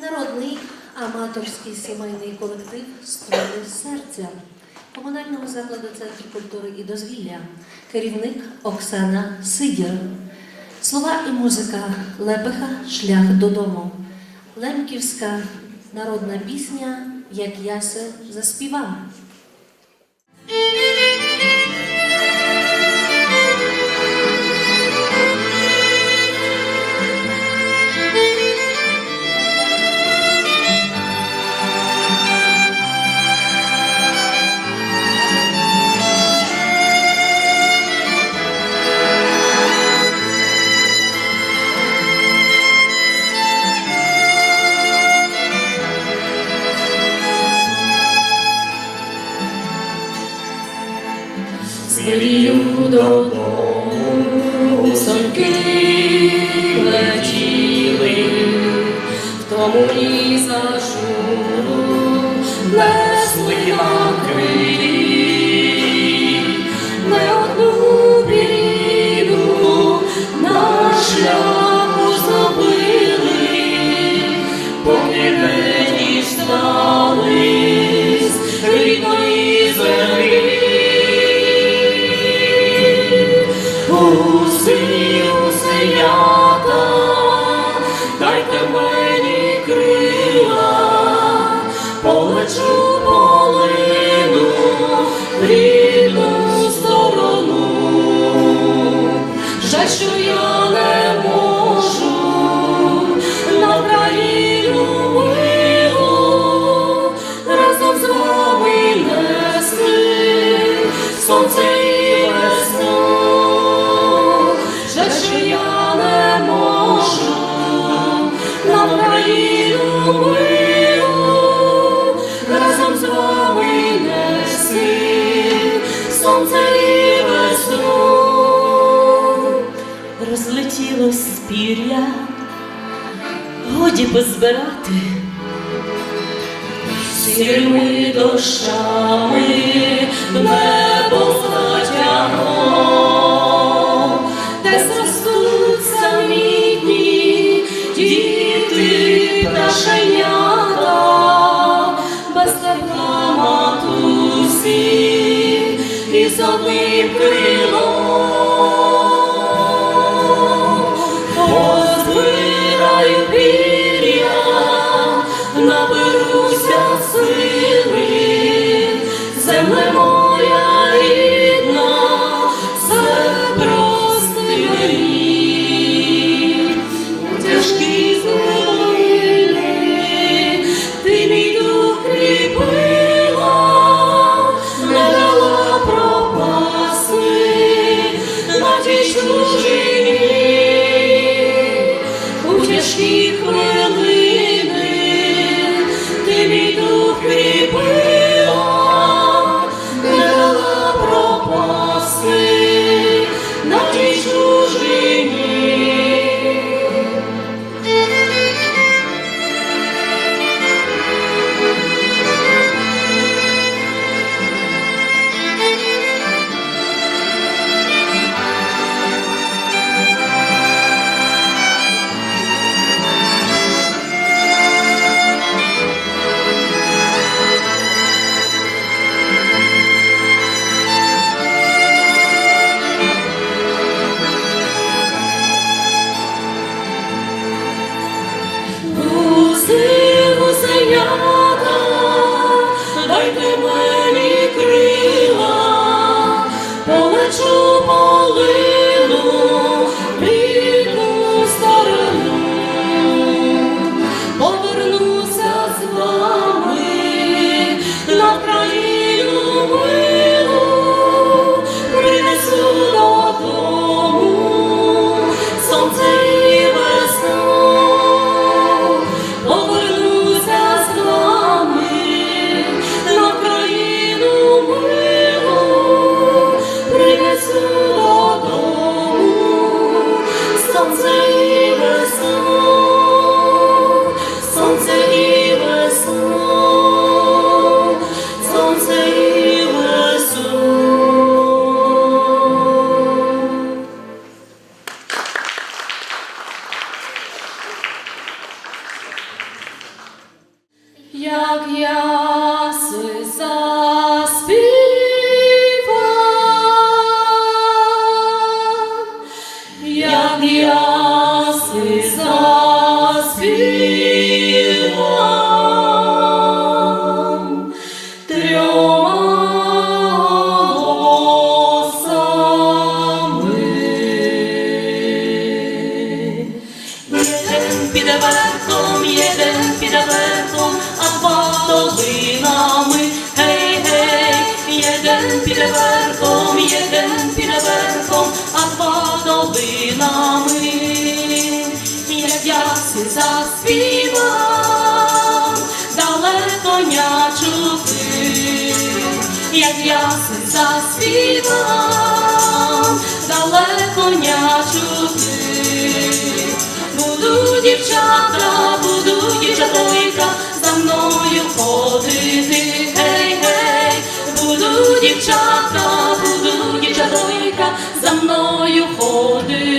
Народний аматорський сімейний колектив Струни серця комунального закладу Центру культури і дозвілля, керівник Оксана Сидір. Слова і музика Лепеха Шлях додому. Лемківська народна пісня Як ясе заспіва. Звірію додому соньки летіли, в тому ліса журу несли в рідну сторону. Жаль, що я не можу на країну милу разом з вами нести сонце Розлетілось пір'я, годі позбирати. Сірими дощами небо затягло, де зростуть самітні діти пташенята, без тепла матусі і з дайте мені піде верхом, єден піде верхом, а два долинами. Як яси заспівав, далеко не чути, як яси заспівав, мною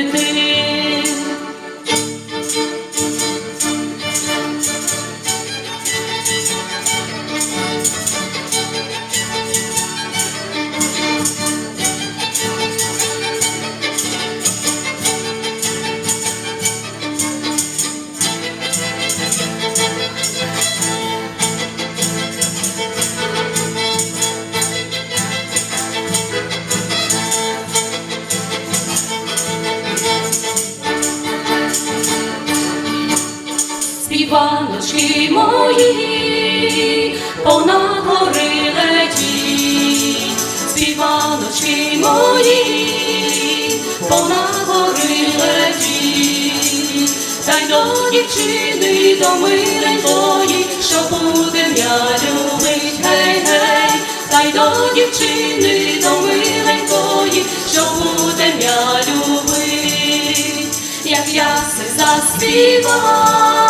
Співаночки мої, понад гори летіть, співаночки мої, понад гори летіть, та й до дівчини, до миленької, що буде м'я любить, гей, гей, та й до дівчини, до миленької, що буде м'я любить. Як я се заспівав,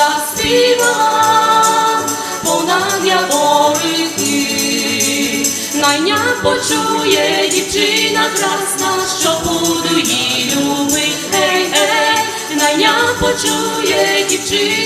заспівав, понад яворики, найня почує дівчина красна, що буду їй любить, гей, гей, найня почує дівчина